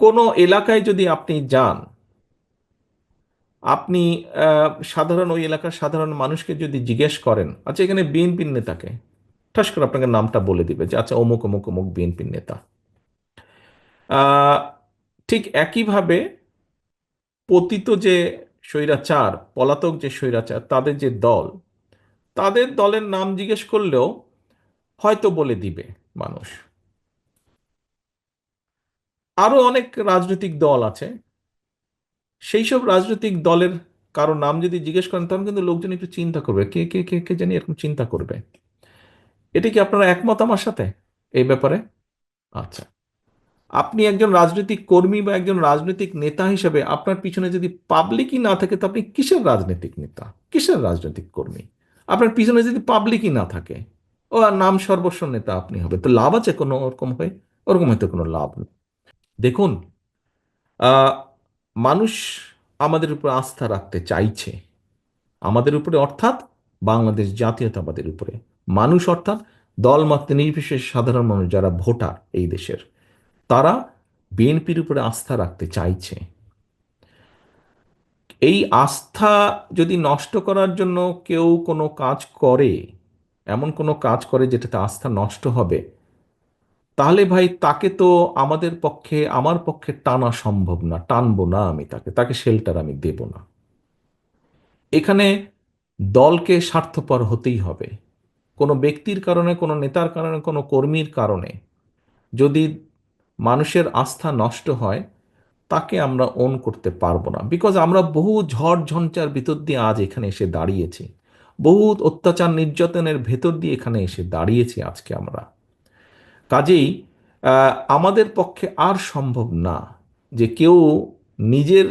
কোনো এলাকায় যদি আপনি যান, আপনি সাধারণ ওই এলাকার সাধারণ মানুষকে যদি জিজ্ঞেস করেন আচ্ছা এখানে বিএনপির নেতাকে, ঠাস করে আপনাকে নামটা বলে দিবে যে আচ্ছা অমুক অমুক অমুক বিএনপির নেতা। ঠিক একইভাবে পতিত যে স্বৈরাচার, পলাতক যে স্বৈরাচার, তাদের যে দল, তাদের দলের নাম জিজ্ঞেস করলেও হয়তো বলে দিবে মানুষ। আরও অনেক রাজনৈতিক দল আছে। সেই সব রাজনৈতিক দলের কারও নাম যদি জিজ্ঞেস করেন, তখন কিন্তু লোকজন একটু চিন্তা করবে, কে কে কে কে জানি এরকম চিন্তা করবে। এটা কি আপনারা একমত আমার সাথে এই ব্যাপারে? আচ্ছা। আপনি একজন রাজনৈতিক কর্মী বা একজন রাজনৈতিক নেতা হিসেবে আপনার পিছনে যদি পাবলিকই না থাকে, তো আপনি কিসের রাজনৈতিক নেতা? কিসের রাজনৈতিক কর্মী? আপনার পিছনে যদি পাবলিকই না থাকে, ও আর নাম সর্বস্ব নেতা আপনি হবে। তো লাভ আছে কোনো ওরকম হয়ে? ওরকম হয়তো কোনো লাভ নেই। দেখুন মানুষ আমাদের উপর আস্থা রাখতে চাইছে। আমাদের উপরে, অর্থাৎ বাংলাদেশ জাতীয়তাবাদের উপরে। মানুষ, অর্থাৎ দলমত নির্বিশেষে সাধারণ মানুষ যারা ভোটার এই দেশের, তারা বিএনপির উপরে আস্থা রাখতে চাইছে। এই আস্থা যদি নষ্ট করার জন্য কেউ কোনো কাজ করে, এমন কোনো কাজ করে যেটাতে আস্থা নষ্ট হবে তাহলে ভাই তাকে তো আমাদের পক্ষে, আমার পক্ষে টানা সম্ভব না, টানবো না আমি তাকে তাকে শেল্টার আমি দেব না। এখানে দলকে স্বার্থপর হতেই হবে। কোনো ব্যক্তির কারণে, কোনো নেতার কারণে, কোনো কর্মীর কারণে যদি মানুষের আস্থা নষ্ট হয়, তাকে আমরা ওন করতে পারব না। বিকজ আমরা বহু ঝড় ঝঞ্চার ভিতর দিয়ে আজ এখানে এসে দাঁড়িয়েছি। বহু অত্যাচার নির্যাতনের ভেতর দিয়ে এখানে এসে দাঁড়িয়েছি আজকে আমরা। কাজেই আমাদের পক্ষে আর সম্ভব না যে কেউ নিজের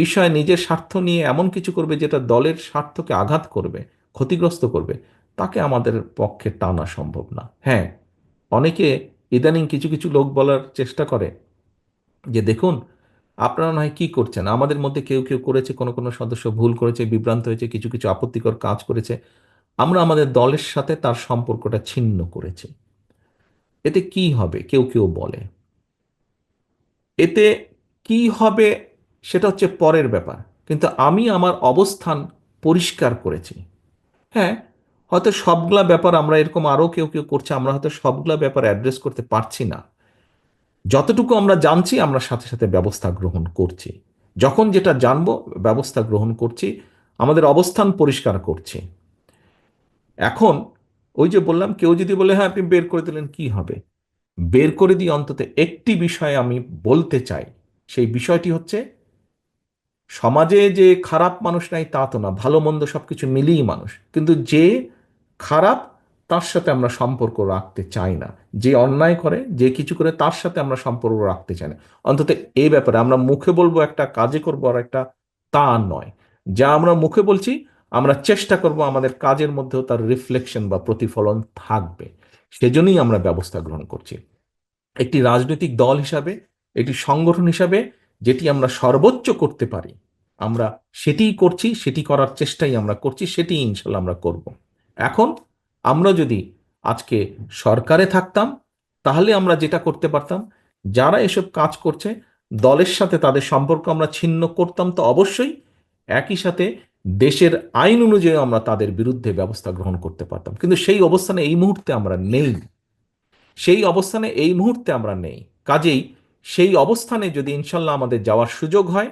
বিষয়, নিজের স্বার্থ নিয়ে এমন কিছু করবে যেটা দলের স্বার্থকে আঘাত করবে, ক্ষতিগ্রস্ত করবে। তাকে আমাদের পক্ষে টানা সম্ভব না। হ্যাঁ অনেকে ইদানিং কিছু কিছু লোক বলার চেষ্টা করে যে, দেখুন, আপনারা নয় কি করছেন? আমাদের মধ্যে কেউ কেউ করেছে, কোনো কোনো সদস্য ভুল করেছে, বিভ্রান্ত হয়েছে, কিছু কিছু আপত্তিকর কাজ করেছে। আমরা আমাদের দলের সাথে তার সম্পর্কটা ছিন্ন করেছি। এতে কি হবে? কেউ কেউ বলে। এতে কি হবে সেটা হচ্ছে পরের ব্যাপার। কিন্তু আমি আমার অবস্থান পরিষ্কার করেছি। হ্যাঁ হয়তো সবগুলা ব্যাপার আমরা এরকম আরও কেউ কেউ করছে, আমরা হয়তো সবগুলা ব্যাপার অ্যাড্রেস করতে পারছি না। যতটুকু আমরা জানছি, আমরা সাথে সাথে ব্যবস্থা গ্রহণ করছি। যখন যেটা জানব, ব্যবস্থা গ্রহণ করছি, আমাদের অবস্থান পরিষ্কার করছি। এখন ওই যে বললাম, কেউ যদি বলে হ্যাঁ আপনি বের করে দিলেন, কি হবে? বের করে দিয়ে অন্তত একটি বিষয় আমি বলতে চাই। সেই বিষয়টি হচ্ছে, সমাজে যে খারাপ মানুষ নাই তা তো না, ভালো মন্দ সব কিছু মিলিয়েই মানুষ। কিন্তু যে খারাপ, তার সাথে আমরা সম্পর্ক রাখতে চাই না। যে অন্যায় করে, যে কিছু করে, তার সাথে আমরা সম্পর্ক রাখতে চাই না। অন্তত এই ব্যাপারে আমরা মুখে বলব, একটা কাজে করব, আর একটা তা নয়। যা আমরা মুখে বলছি আমরা চেষ্টা করব আমাদের কাজের মধ্যেও তার রিফ্লেকশন বা প্রতিফলন থাকবে। সেজন্যই আমরা ব্যবস্থা গ্রহণ করছি। একটি রাজনৈতিক দল হিসাবে, একটি সংগঠন হিসাবে যেটি আমরা সর্বোচ্চ করতে পারি, আমরা সেটিই করছি, সেটি করার চেষ্টাই আমরা করছি সেটি ইনশাল্লাহ আমরা করব। এখন আমরা যদি আজকে সরকারে থাকতাম, তাহলে আমরা যেটা করতে পারতাম, যারা এসব কাজ করছে, দলের সাথে তাদের সম্পর্ক আমরা ছিন্ন করতাম তো অবশ্যই একই সাথে দেশের আইন অনুযায়ী আমরা তাদের বিরুদ্ধে ব্যবস্থা গ্রহণ করতে পারতাম। কিন্তু সেই অবস্থানে এই মুহূর্তে আমরা নেই। সেই অবস্থানে এই মুহূর্তে আমরা নেই। কাজেই সেই অবস্থানে যদি ইনশাল্লাহ আমাদের যাওয়ার সুযোগ হয়,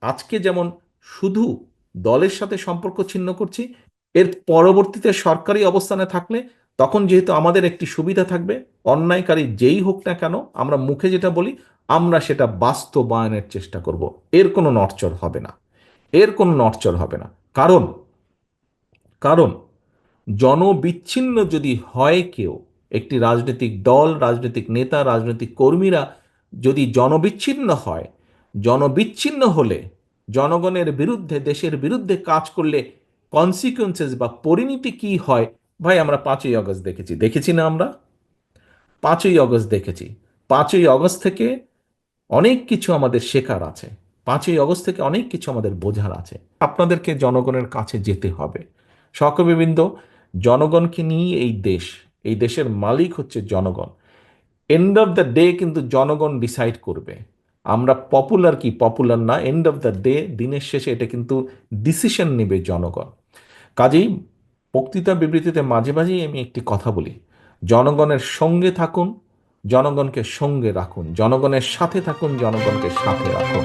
আজকে যেমন শুধু দলের সাথে সম্পর্ক ছিন্ন করছি, এর পরবর্তীতে সরকারি অবস্থানে থাকলে তখন যেহেতু আমাদের একটি সুবিধা থাকবে, অন্যায়কারী যেই হোক না কেন, আমরা মুখে যেটা বলি, আমরা সেটা বাস্তবায়নের চেষ্টা করব। এর কোনো নড়চড় হবে না। এর কোনো নড়চড় হবে না। কারণ কারণ জনবিচ্ছিন্ন যদি হয় কেউ, একটি রাজনৈতিক দল, রাজনৈতিক নেতা, রাজনৈতিক কর্মীরা যদি জনবিচ্ছিন্ন হয়, জনবিচ্ছিন্ন হলে জনগণের বিরুদ্ধে, দেশের বিরুদ্ধে কাজ করলে কনসিকুয়েন্সেস বা পরিণতি কি হয়? ভাই, আমরা পাঁচই অগস্ট দেখেছি। দেখেছি না আমরা? পাঁচই অগস্ট দেখেছি। পাঁচই অগস্ট থেকে অনেক কিছু আমাদের শেখার আছে। পাঁচই অগস্ট থেকে অনেক কিছু আমাদের বোঝার আছে। আপনাদেরকে জনগণের কাছে যেতে হবে। সকবিবৃন্দ জনগণকে নিয়ে এই দেশ, এই দেশের মালিক হচ্ছে জনগণ। এন্ড অফ দ্য ডে কিন্তু জনগণ ডিসাইড করবে। আমরা পপুলার কি পপুলার না এন্ড অফ দ্য ডে দিনের শেষে এটা কিন্তু ডিসিশন নেবে জনগণ। কাজেই বক্তৃতা বিবৃতিতে মাঝে মাঝেই আমি একটি কথা বলি। জনগণের সঙ্গে থাকুন, জনগণকে সঙ্গে রাখুন, জনগণের সাথে থাকুন, জনগণকে সাথে রাখুন।